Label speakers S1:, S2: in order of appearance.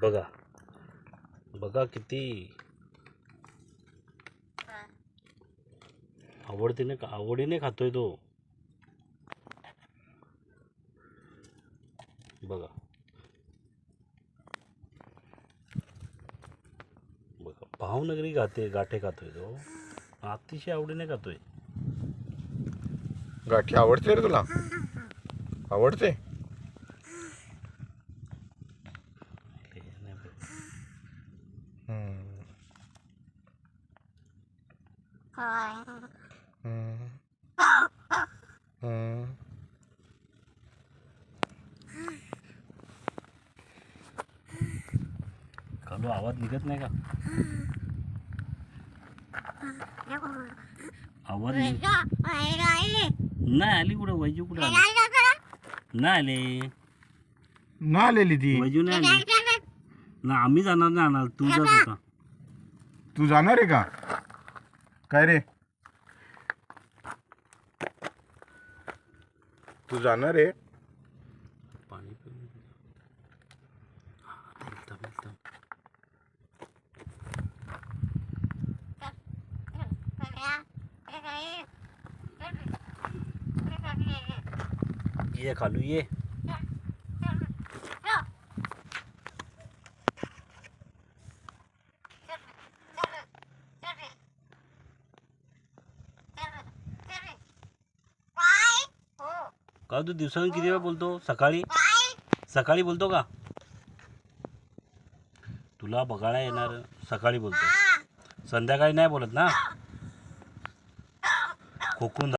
S1: बघा. बघा किती आवडतीने आवडीने खातोय तो. बघा. बघा भावनगरी गाते गाठे खातोय तो. अतिशय आवडीने खातोय.
S2: गाठी आवडते रे तुला? आवडते?
S1: खालू आवाज निघत नाही का? आवाज नाही आली कुठं? वैजू कुठं आली? नाही आले.
S2: ना आलेली ती.
S1: वैजू नाही आली. ना आम्ही जाणार नाही आणार. तू जात होता
S2: तू जाणार आहे का? काय रे? तू जाणार आहे?
S1: पाणी पिऊन हा, थांब, थांब, थांब. ये खालू ये. का तू दिवसांनी किती वेळा बोलतो? सकाळी? सकाळी बोलतो का? तुला बघायला येणार सकाळी बोलतो. संध्याकाळी नाही बोलत ना? खोकून